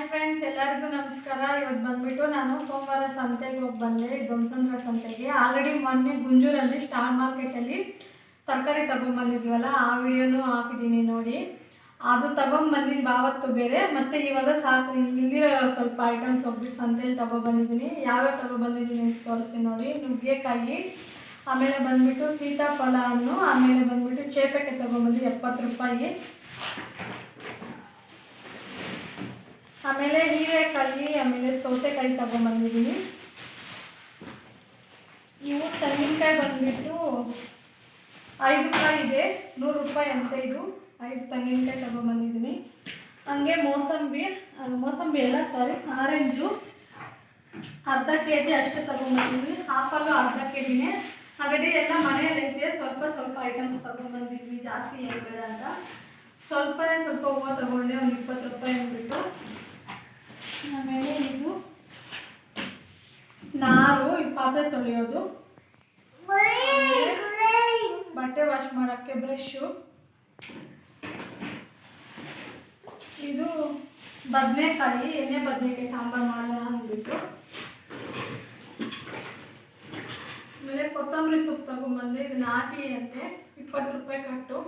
Hi friends, ಎಲ್ಲರಿಗೂ ನಮಸ್ಕಾರ. ಇವತ್ತು ಬಂದ್ಬಿಟ್ಟು ನಾನು ಸೋಮವಾರ ಸಂತೆಗೆ ಹೋಗಿ ಬಂದೆ ಧ್ವಂಸಂದ್ರ ಸಂತೆಗೆ. ಆಲ್ರೆಡಿ ಮೊನ್ನೆ ಗುಂಜೂರಲ್ಲಿ ಸ್ಟಾರ್ ಮಾರ್ಕೆಟಲ್ಲಿ ತರಕಾರಿ ತಗೊಂಡ್ಬಂದಿದ್ವಲ್ಲ ಆ ವಿಡಿಯೋನು ಹಾಕಿದ್ದೀನಿ ನೋಡಿ. ಅದು ತಗೊಂಡ್ಬಂದಿದ್ದು ಬಾವತ್ತು ಬೇರೆ, ಮತ್ತು ಇವಾಗ ಸಾಕು, ಇಲ್ಲಿರೋ ಸ್ವಲ್ಪ ಐಟಮ್ಸ್ ಹೋಗ್ಬಿಟ್ಟು ಸಂತೆಯಲ್ಲಿ ತಗೊಂಬಂದಿದ್ದೀನಿ ಯಾವ್ಯಾವ ತಗೊಂಬಂದಿದ್ದೀನಿ ಅಂತ ತೋರಿಸಿ ನೋಡಿ. ನುಗ್ಗೆಕಾಯಿ, ಆಮೇಲೆ ಬಂದ್ಬಿಟ್ಟು ಸೀತಾಫಲ ಹಣ್ಣು, ಆಮೇಲೆ ಬಂದ್ಬಿಟ್ಟು ಚೇಪಕ್ಕೆ ತಗೊಂಡ್ಬಂದು ಎಪ್ಪತ್ತು ರೂಪಾಯಿ. ಆಮೇಲೆ ಹೀರೆಕಾಯಿ, ಆಮೇಲೆ ಸೌತೆಕಾಯಿ ತಗೊಂಡ್ಬಂದಿದ್ದೀನಿ ಇವು ತೆಂಗಿನಕಾಯಿ ಬಂದ್ಬಿಟ್ಟು ಐದು ರೂಪಾಯಿ ಇದೆ, ನೂರು ರೂಪಾಯಿ ಅಂತ ಇದು. ಐದು ತೆಂಗಿನಕಾಯಿ ತಗೊಂಡ್ಬಂದಿದ್ದೀನಿ ಹಂಗೆ ಮೋಸಂಬಿ ಮೋಸಂಬಿ ಅಲ್ಲ ಸಾರಿ ಆರೆಂಜು. ಅರ್ಧ ಕೆ ಜಿ ಅಷ್ಟೇ ತಗೊಂಡ್ಬಂದಿದ್ವಿ ಹಾಫಲ್ಲು ಅರ್ಧ ಕೆ ಜಿನೇ ಹಾಗಾಗಿ ಎಲ್ಲ ಮನೆಯಲ್ಲಿದೆ ಸ್ವಲ್ಪ ಸ್ವಲ್ಪ ಐಟಮ್ಸ್ ತಗೊಂಡ್ಬಂದಿದ್ವಿ ಜಾಸ್ತಿ ಏನು ಬೇಡ ಅಂತ. ಸ್ವಲ್ಪನೇ ಸ್ವಲ್ಪ ಹೂವು ತಗೊಂಡೆ ಒಂದು ಇಪ್ಪತ್ತು ರೂಪಾಯಿ ಅಂದ್ಬಿಟ್ಟು ಆಮೇಲೆ ಇದು ನಾರು ಈ ಪಾತ್ರೆ ತೊಳೆಯೋದು. ಬಟ್ಟೆ ವಾಶ್ ಮಾಡೋಕ್ಕೆ ಬ್ರಷು ಇದು ಬದನೆಕಾಯಿ, ಎಣ್ಣೆ ಬದನೆಕಾಯಿ, ಸಾಂಬಾರು ಮಾಡೋಣ ಅಂದ್ಬಿಟ್ಟು. ಆಮೇಲೆ ಕೊತ್ತಂಬರಿ ಸೊಪ್ಪು ತಗೊಂಡ್ಬಂದೆ ಇದು ನಾಟಿ ಅಂತೆ, ಇಪ್ಪತ್ತು ರೂಪಾಯಿ ಕಟ್ಟು.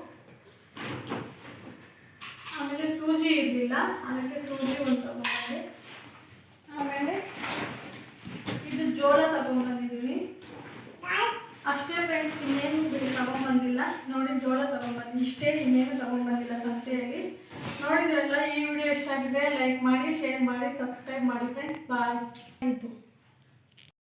ಆಮೇಲೆ ಸೂಜಿ ಇರಲಿಲ್ಲ, ಅದಕ್ಕೆ ಸೂಜಿ ಒಂದು ತಗೊಂಡ್ಬಂದೆ ಆಮೇಲೆ ಇದು ಜೋಳ ತಗೊಂಡ್ಬಂದಿದ್ದೀನಿ ಅಷ್ಟೇ ಫ್ರೆಂಡ್ಸ್ ಇನ್ನೇನು ಬಿಡಿ ತಗೊಂಡ್ಬಂದಿಲ್ಲ ನೋಡಿ, ಜೋಳ ತೊಗೊಂಡ್ಬಂದು ಇಷ್ಟೇ ಇನ್ನೇನು ತಗೊಂಡ್ಬಂದಿಲ್ಲ ಸಂತೆಯಲ್ಲಿ. ನೋಡಿದ್ರಲ್ಲ, ಈ ವಿಡಿಯೋ ಎಷ್ಟಾಗಿದೆ? ಲೈಕ್ ಮಾಡಿ ಶೇರ್ ಮಾಡಿ ಸಬ್ಸ್ಕ್ರೈಬ್ ಮಾಡಿ ಫ್ರೆಂಡ್ಸ್ ಬಾಯ್ ಆಯಿತು.